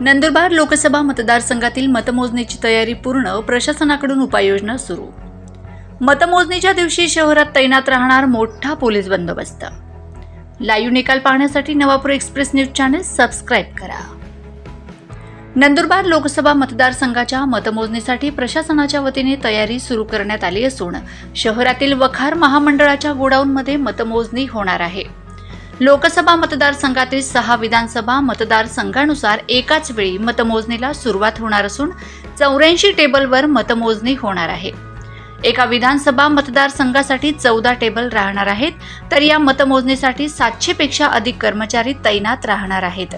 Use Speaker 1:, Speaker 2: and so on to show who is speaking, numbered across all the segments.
Speaker 1: नंदुरबार लोकसभा मतदारसंघातील मतमोजणीची तयारी पूर्ण प्रशासनाकडून उपाययोजना सुरू. मतमोजणीच्या दिवशी शहरात तैनात राहणार मोठा पोलीस बंदोबस्त. लाईव्ह निकाल पाहण्यासाठी Navapur express news channel subscribe करा. नंदुरबार लोकसभा मतदारसंघाच्या मतमोजणीसाठी प्रशासनाच्या वतीने तयारी सुरू करण्यात आली असून शहरातील वखार महामंडळाच्या गोडाऊनमध्ये मतमोजणी होणार आहे. लोकसभा मतदारसंघातील सहा विधानसभा मतदारसंघानुसार एकाच वेळी मतमोजणीला सुरुवात होणार असून चौऱ्याऐंशी टेबलवर मतमोजणी होणार आहे. एका विधानसभा मतदारसंघासाठी चौदा टेबल राहणार आहेत तर या मतमोजणीसाठी सातशे पेक्षा अधिक कर्मचारी तैनात राहणार आहेत.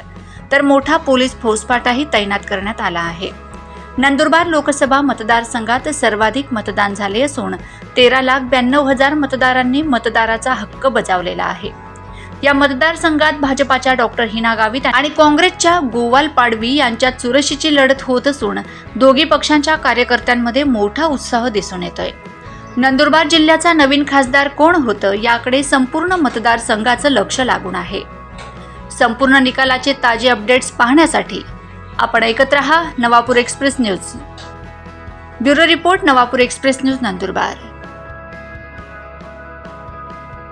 Speaker 1: तर मोठा पोलीस फौजफाटाही तैनात करण्यात आला आहे. नंदुरबार लोकसभा मतदारसंघात सर्वाधिक मतदान झाले असून तेरा लाख ब्याण्णव हजार मतदारांनी मतदाराचा हक्क बजावलेला आहे. या मतदारसंघात भाजपाच्या डॉक्टर हिना गावित आणि काँग्रेसच्या गोवाल पाडवी यांच्यात चुरशीची लढत होत असून दोघी पक्षांच्या कार्यकर्त्यांमध्ये मोठा उत्साह दिसून येतोय. नंदुरबार जिल्ह्याचा नवीन खासदार कोण होतं याकडे संपूर्ण मतदारसंघाचं लक्ष लागून आहे. संपूर्ण निकालाचे ताजे अपडेट्स पाहण्यासाठी आपण ऐकत रहा Navapur express news. Bureau report Navapur express news Nandurbar.